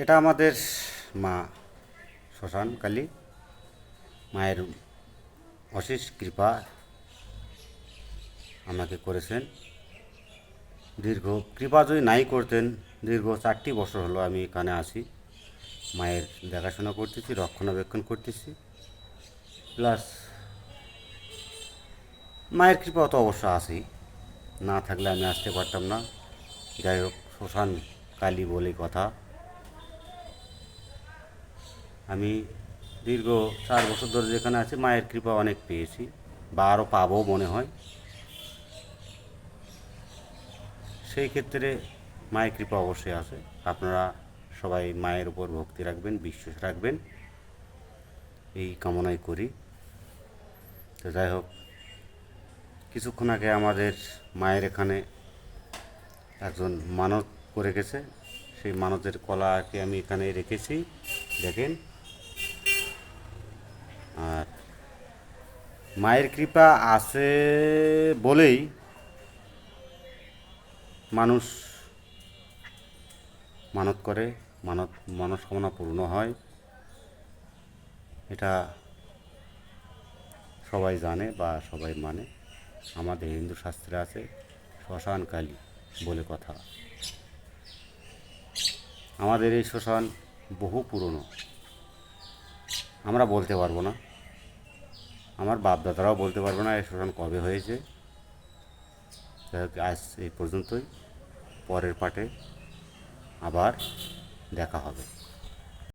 এটা আমাদের মা শ্মশান কালী, মায়ের অশেষ কৃপা আমাকে করেছেন। দীর্ঘ কৃপা যদি নাই করতেন, দীর্ঘ চারটি বছর হলো আমি এখানে আসি মায়ের দেখাশোনা করতেছি, রক্ষণাবেক্ষণ করতেছি। প্লাস মায়ের কৃপা তো অবশ্য আছেই, না থাকলে আমি আসতে পারতাম না। যাই হোক, শ্মশান কালী বলে কথা। আমি দীর্ঘ চার বছর ধরে যেখানে আছি, মায়ের কৃপা অনেক পেয়েছি, বা আরও পাবো মনে হয়। সেই ক্ষেত্রে মায়ের কৃপা অবশ্যই আছে। আপনারা সবাই মায়ের উপর ভক্তি রাখবেন, বিশ্বাস রাখবেন। এই কামনাই করি। তো যাই হোক, কিছুক্ষণ আগে আমাদের মায়ের এখানে একজন মানত করে গেছে। সেই মানতের কলাকে আমি এখানে রেখেছি। দেখেন আর মায়ের কৃপা আছে বলেই মানুষ মানত করে, মানত, মনস্কামনা পূর্ণ হয়। এটা সবাই জানে বা সবাই মানে। আমাদের হিন্দু শাস্ত্রে আছে, শ্মশান কালী বলে কথা। আমাদের এই শ্মশান বহু পুরনো। আমরা বলতে পারব না। আমার বাপদাদারাও বলতে পারবে না, এই শ্মশান কবে হয়েছে। যাই হোক, আজ এই পর্যন্তই। পরের পাটে আবার দেখা হবে।